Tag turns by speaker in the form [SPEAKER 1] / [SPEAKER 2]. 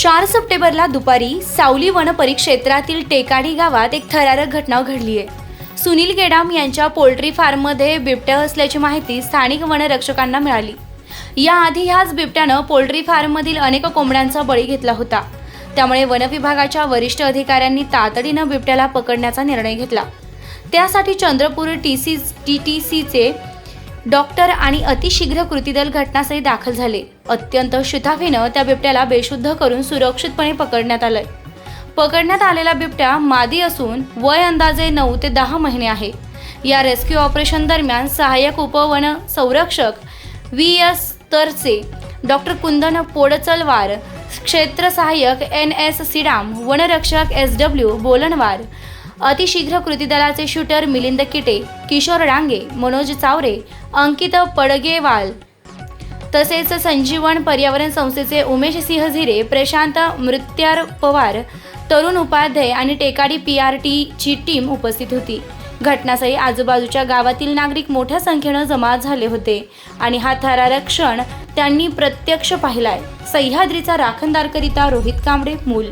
[SPEAKER 1] चार सप्टेंबरला दुपारी सावली वन परिक्षेत्रातील टेकाडी गावात एक थरारक घटना घडली आहे. सुनील गेडाम यांच्या पोल्ट्री फार्ममध्ये बिबट्या असल्याची माहिती स्थानिक वनरक्षकांना मिळाली. याआधी ह्याच बिबट्यानं पोल्ट्री फार्ममधील अनेक कोंबड्यांचा बळी घेतला होता. त्यामुळे वनविभागाच्या वरिष्ठ अधिकाऱ्यांनी तातडीनं बिबट्याला पकडण्याचा निर्णय घेतला. त्यासाठी Chandrapur T C T T सीचे डॉक्टर आणि अतिशीघ्र कृती दल घटनास्थळी दाखल झाले. अत्यंत शिताफीनं त्या बिबट्याला बेशुद्ध करून सुरक्षितपणे पकडण्यात आलंय. पकडण्यात आलेला बिबट्या मादी असून वय अंदाजे नऊ ते दहा महिने आहे. या रेस्क्यू ऑपरेशन दरम्यान सहाय्यक उपवन संरक्षक व्ही एस तरचे डॉक्टर कुंदन पोडचलवार क्षेत्र सहाय्यक एन एस सिडाम वनरक्षक एस डब्ल्यू बोलणवार अतिशीघ्र कृती दलाचे शूटर मिलिंद किटे किशोर डांगे मनोज चावरे अंकित पडगेवाल तसेच संजीवन पर्यावरण संस्थेचे उमेश सिंह झिरे प्रशांत मृत्यार पवार तरुण उपाध्याय आणि टेकाडी पी आर टीची टीम उपस्थित होती. घटनास्थळी आजूबाजूच्या गावातील नागरिक मोठ्या संख्येनं जमा झाले होते आणि हा थरारक क्षण त्यांनी प्रत्यक्ष पाहिलाय. सह्याद्रीचा राखणदारकरिता रोहित कांबळे मूल